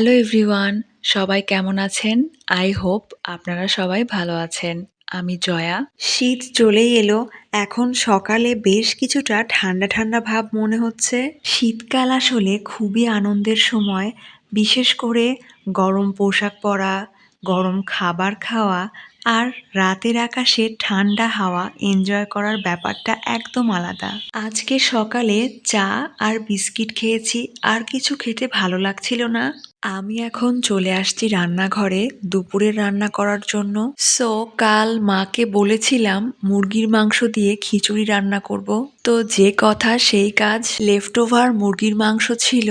Hello everyone, সবাই কেমন আছেন? আই হোপ আপনারা সবাই ভালো আছেন। আমি জয়া। শীত চলেই এলো, এখন সকালে বেশ কিছুটা ঠান্ডা ঠান্ডা ভাব মনে হচ্ছে। শীতকাল আসলে খুবই আনন্দের সময়, বিশেষ করে গরম পোশাক পরা, গরম খাবার খাওয়া আর রাতের আকাশে ঠান্ডা হাওয়া এনজয় করার ব্যাপারটা একদম আলাদা। আজকে সকালে চা আর বিস্কিট খেয়েছি, আর কিছু খেতে ভালো লাগছিল না। আমি এখন চলে আসছি রান্নাঘরে দুপুরের রান্না করার জন্য। সো কাল মাকে বলেছিলাম মুরগির মাংস দিয়ে খিচুড়ি রান্না করব। তো যে কথা সেই কাজ লেফট ওভার মুরগির মাংস ছিল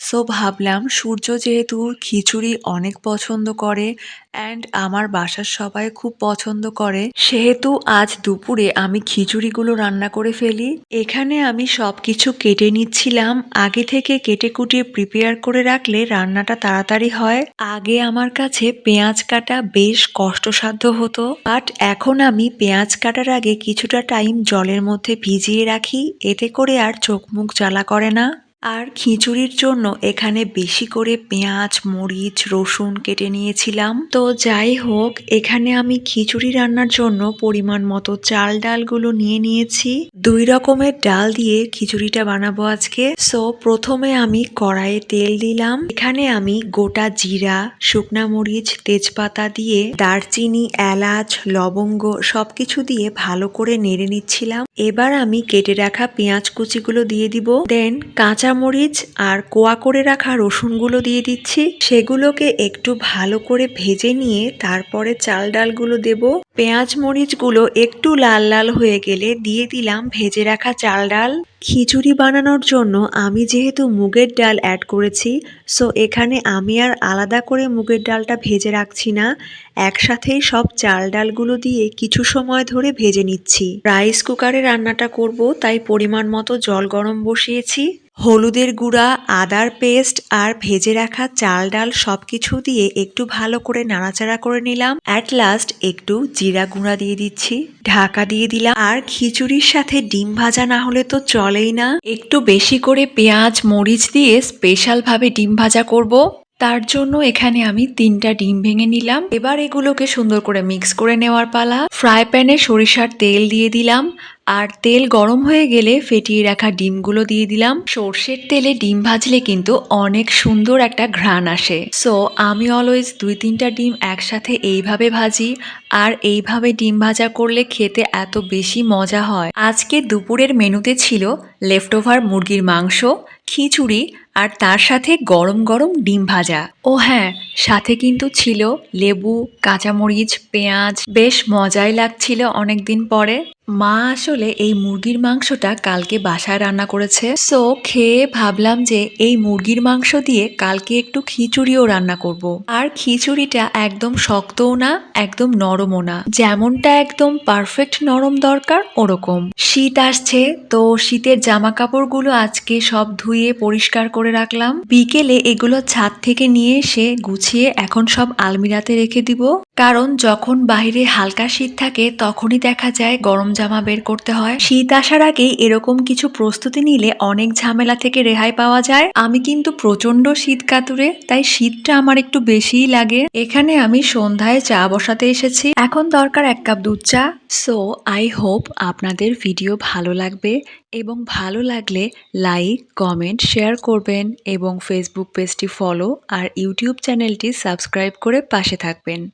সো ভাবলাম সূর্য যেহেতু খিচুড়ি অনেক পছন্দ করে অ্যান্ড আমার বাসার সবাই খুব পছন্দ করে, সেহেতু আজ দুপুরে আমি খিচুড়িগুলো রান্না করে ফেলি। এখানে আমি সব কিছু কেটে নিচ্ছিলাম। আগে থেকে কেটে কুটিয়ে প্রিপেয়ার করে রাখলে রান্নাটা তাড়াতাড়ি হয়। আগে আমার কাছে পেঁয়াজ কাটা বেশ কষ্টসাধ্য হতো। বাট এখন আমি পেঁয়াজ কাটার আগে কিছুটা টাইম জলের মধ্যে ভিজিয়ে রাখি। এতে করে আর চোখ মুখ জ্বালা করে না। আর খিচুড়ির জন্য এখানে বেশি করে পেঁয়াজ, মরিচ, রসুন কেটে নিয়েছিলাম। তো যাই হোক, এখানে আমি খিচুড়ি রান্নার জন্য পরিমাণ মতো চাল ডালগুলো নিয়ে নিয়েছি। দুই রকমের ডাল দিয়ে খিচুড়িটা বানাবো আজকে। সো প্রথমে আমি কড়াইয়ে তেল দিলাম। এখানে আমি গোটা জিরা, শুকনা মরিচ, তেজপাতা দিয়ে দারচিনি, এলাচ, লবঙ্গ সবকিছু দিয়ে ভালো করে নেড়ে নিচ্ছিলাম। এবার আমি কেটে রাখা পেঁয়াজ কুচিগুলো দিয়ে দিব। দেন কাঁচামরিচ আর কোয়া করে রাখা রসুনগুলো দিয়ে দিচ্ছি। সেগুলোকে একটু ভালো করে ভেজে নিয়ে তারপরে চাল ডালগুলো দেব। পেঁয়াজ মরিচগুলো একটু লাল লাল হয়ে গেলে দিয়ে দিলাম ভেজে রাখা চাল ডাল। খিচুড়ি বানানোর জন্য আমি যেহেতু মুগের ডাল অ্যাড করেছি সো এখানে আমি আর আলাদা করে মুগের ডালটা ভেজে রাখছি না। একসাথেই সব চাল ডালগুলো দিয়ে কিছু সময় ধরে ভেজে নিচ্ছি। রাইস কুকারে রান্নাটা করব, তাই পরিমাণ মতো জল গরম বসিয়েছি। হলুদের গুঁড়া, আদার পেস্ট আর ভেজে রাখা চাল ডাল সব কিছু দিয়ে একটু ভালো করে নাড়াচাড়া করে নিলাম। অ্যাট লাস্ট একটু জিরা গুঁড়া দিয়ে দিচ্ছি, ঢাকা দিয়ে দিলাম। আর খিচুড়ির সাথে ডিম ভাজা না হলে তো চলেই না। একটু বেশি করে পেঁয়াজ, মরিচ দিয়ে স্পেশালভাবে ডিম ভাজা করব। তার জন্য এখানে আমি তিনটা ডিম ভেঙে নিলাম। এবার এগুলোকে সুন্দর করে মিক্স করে নেওয়ার পালা। ফ্রাই প্যানে সরিষার তেল দিয়ে দিলাম। আর তেল গরম হয়ে গেলে ফেটিয়ে রাখা ডিমগুলো দিয়ে দিলাম। সর্ষের তেলে ডিম ভাজলে কিন্তু অনেক সুন্দর একটা ঘ্রাণ আসে। সো আমি অলওয়েজ দুই তিনটা ডিম একসাথে এইভাবে ভাজি। আর এইভাবে ডিম ভাজা করলে খেতে এত বেশি মজা হয়। আজকে দুপুরের মেনুতে ছিল লেফট ওভার মুরগির মাংস, খিচুড়ি আর তার সাথে গরম গরম ডিম ভাজা। ও হ্যাঁ সাথে কিন্তু ছিল লেবু, কাঁচামরিচ, পেঁয়াজ। বেশ মজাই লাগছিল অনেকদিন পরে। মা আসলে এই মুরগির মাংসটা কালকে বাসায় রান্না করেছে। সো খেয়ে ভাবলাম যে এই মুরগির মাংস দিয়ে কালকে একটু খিচুড়িও রান্না করব। আর খিচুড়িটা একদম শক্তও না, একদম নরমও না। যেমনটা একদম পারফেক্ট নরম দরকার, ওরকম। শীত আসছে, তো শীতের জামা কাপড়গুলো আজকে সব ধুয়ে পরিষ্কার করে রাখলাম। বিকেলে এগুলো ছাদ থেকে নিয়ে এসে গুছিয়ে এখন সব আলমিরাতে রেখে দিব। কারণ যখন বাইরে হালকা শীত থাকে, তখনই দেখা যায় গরম জামা বের করতে হয়। শীত আসার আগেই এরকম কিছু প্রস্তুতি নিলে অনেক ঝামেলা থেকে রেহাই পাওয়া যায়। আমি কিন্তু প্রচণ্ড শীত কাতুরে, তাই শীতটা আমার একটু বেশিই লাগে। এখানে আমি সন্ধ্যায় চা বসাতে এসেছি। এখন দরকার এক কাপ দুধ চা। সো আই হোপ আপনাদের ভিডিও ভালো লাগবে। এবং ভালো লাগলে লাইক কমেন্ট শেয়ার করবেন এবং ফেসবুক পেজটি ফলো আর ইউটিউব চ্যানেলটি সাবস্ক্রাইব করে পাশে থাকবেন।